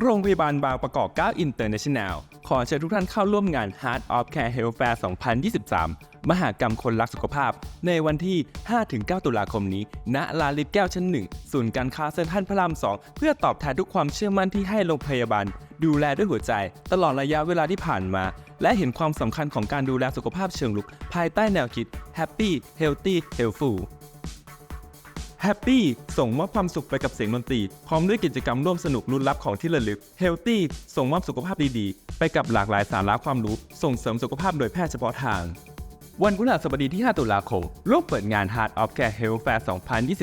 โรงพยาบาลบางประกอบ 9 International ขอเชิญทุกท่านเข้าร่วมงาน Heart of Care Health Fair 2023 มหากรรมคนรักสุขภาพ ในวันที่ 5-9 ตุลาคมนี้ ณ ลานลิฟแก้วชั้น 1 ศูนย์การค้าเซ็นทรัลพระราม 2 เพื่อตอบแทนทุกความเชื่อมั่นที่ให้โรงพยาบาล ดูแลด้วยหัวใจ ตลอดระยะเวลาที่ผ่านมา และเห็นความสำคัญของการดูแลสุขภาพเชิงลุก ภายใต้แนวคิด Happy Healthy Healthful แฮปปี้ส่งมอบความสุขไปกับเสียงดนตรี พร้อมด้วยกิจกรรมร่วมสนุกลุ้นรับของที่ระลึกเฮลตี้ส่งมอบสุขภาพดีๆ ไปกับหลากหลายสาระความรู้ ส่งเสริมสุขภาพโดยแพทย์เฉพาะทาง วันพฤหัสบดีที่ 5 ตุลาคมร่วมเปิดงาน Heart of Care Health Fair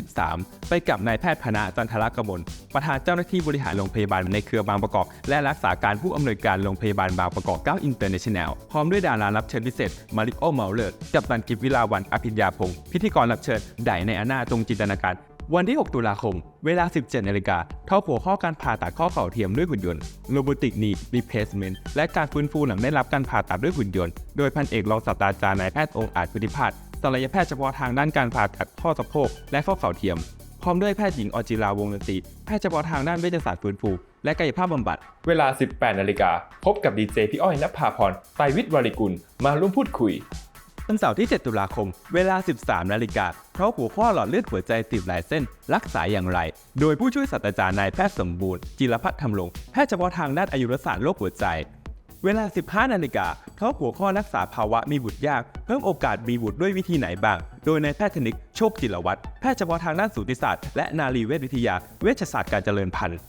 2023 ไปกับนายแพทย์พนาจันทรกมล ประธานเจ้าหน้าที่บริหารโรงพยาบาลในเครือบางประกอบ และรักษาการผู้อำนวยการโรงพยาบาลบางประกอบ 9 International พร้อมด้วยดารารับเชิญพิเศษ มาริโอเมาเลอร์ กับตันกิฟวิลาวันอภิญญาพงศ์ พิธีกรรับเชิญ ไดในอนาตรงจินตนาการ วันที่ 6 ตุลาคม เวลา 17นาฬิกาท็อหัวข้อการผ่าตัดข้อเข่าเทียมด้วยหุ่นยนต์ Robotic Knee Replacement และการฟื้นฟูหลังได้รับการผ่าตัดด้วยหุ่นยนต์ โดยพันเอกรองศาสตราจารย์นายแพทย์องค์อาจพุทธิพัฒน์ศัลยแพทย์เฉพาะทางด้านการผ่าตัดข้อสะโพกและข้อเข่าเทียม พร้อมด้วยแพทย์หญิงอจิราวงศ์นตรีแพทย์เฉพาะทางด้านเวชศาสตร์ฟื้นฟู และกายภาพบำบัด เวลา 18นาฬิกาพบกับดีเจพี่อ้อยนภาพรไตรวิทย์วริกุล มาร่วมพูดคุย วันเสาร์ที่ 7 ตุลาคม เวลา 13 นาฬิกา เพราะหัวข้อหลอดเลือดหัวใจติดหลายเส้น รักษาอย่างไร โดยผู้ช่วยศาสตราจารย์นายแพทย์สมบูรณ์ จิรพัฒน์ธรรมรงค์แพทย์เฉพาะทางด้านอายุรศาสตร์โรคหัวใจ เวลา 15 นาฬิกาเพราะหัวข้อรักษาภาวะมีบุตรยาก เพิ่มโอกาสมีบุตรด้วยวิธีไหนบ้าง โดยนายแพทย์ธนิก โชคจิรวัตร แพทย์เฉพาะทางด้านสูติศาสตร์ และนารีเวชวิทยา เวชศาสตร์การเจริญพันธุ์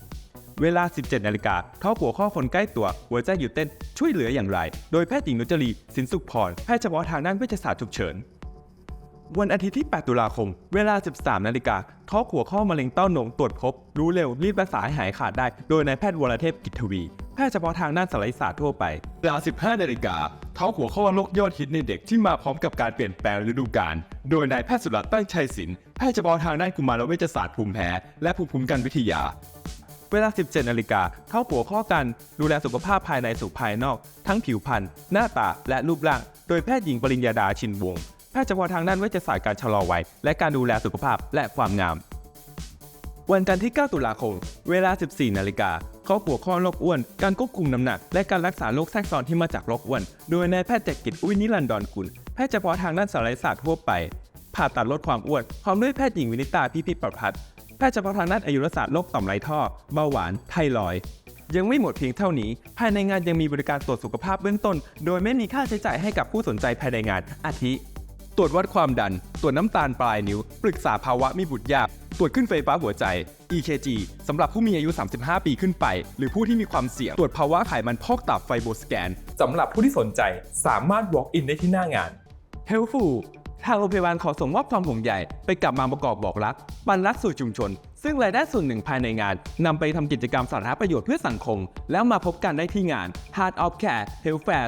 เวลา 17 นาฬิกาท็อปหัวข้อคนใกล้ตัว หัวใจหยุดเต้นช่วยเหลืออย่างไร โดยแพทย์หญิงนุจรี สินสุขพร แพทย์เฉพาะทางด้านเวชศาสตร์ฉุกเฉิน วันอาทิตย์ที่ 8 ตุลาคม เวลา 13 นาฬิกาท็อหัวข้อมะเร็งเต้านมตรวจพบ รู้เร็วรีบรักษาให้หายขาดได้ โดยนายแพทย์วรเทพกิจทวี แพทย์เฉพาะทางด้านศัลยศาสตร์ทั่วไปเวลา 15 นาฬิกาท็อหัวข้อโรคยอดฮิตในเด็กที่มาพร้อมกับการเปลี่ยนแปลงฤดูกาล โดยนายแพทย์สุรัตน์ตั้งชัยศิลป์แพทย์เฉพาะทางด้านกุมารเวชศาสตร์ภูมิแพ้และภูมิคุ้มกันวิทยา เวลา 17 นาฬิกาเข้าหัวข้อการดูแลสุขภาพภายในสู่ภายนอก ทั้งผิวพรรณหน้าตาและรูปร่าง โดยแพทย์หญิงปริญญาดาชินวงศ์แพทย์เฉพาะทางด้านเวชศาสตร์การชะลอวัยและการดูแลสุขภาพและความงาม วันจันทร์ที่ 9 ตุลาคม เวลา 14 นาฬิกาเข้าหัวข้อโรคอ้วน การควบคุมน้ำหนัก และการรักษาโรคแทรกซ้อนที่มาจากโรคอ้วน โดยนายแพทย์แจกกิจอุ้ยนิรันดรกุลแพทย์เฉพาะทางด้านศัลยศาสตร์ทั่วไปผ่าตัดลดความอ้วนพร้อมด้วยแพทย์หญิงวินิตาพิพิธประพัฒน์ ย์เฉพาะทางด้านอายุรศาสตร์โรคต่อมไรท่อ เบาหวาน ไทรอยยังไม่หมดเพียงเท่านี้ ภายในงานยังมีบริการตรวจสุขภาพเบื้องต้น โดยไม่มีค่าใช้จ่ายให้กับผู้สนใจภายในงาน อาทิ ตรวจวัดความดัน ตรวจน้ำตาลปลายนิ้ว ปรึกษาภาวะมีบุตรยาก ตรวจขึ้นไฟฟ้าหัวใจ EKG สำหรับผู้มีอายุ 35 ปีขึ้นไป หรือผู้ที่มีความเสี่ยง ตรวจภาวะไขมันพอกตับไฟโบสแกน สำหรับผู้ที่สนใจสามารถ walk in ได้ที่หน้างาน Helpful ทางโรงพยาบาลขอส่งมอบความห่วงใยไปกับมาประกอบบอกรักปันรักสู่ชุมชน ซึ่งรายได้ส่วนหนึ่งภายในงานนำไปทำกิจกรรมสาธารณประโยชน์เพื่อสังคม แล้วมาพบกันได้ที่งาน Heart of Care Health Fair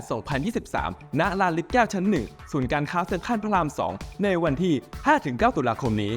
2023 ณลานลิฟแก้วชั้น 1 ศูนย์การค้าเซ็นทรัลพระราม 2 ในวันที่ 5-9 ตุลาคมนี้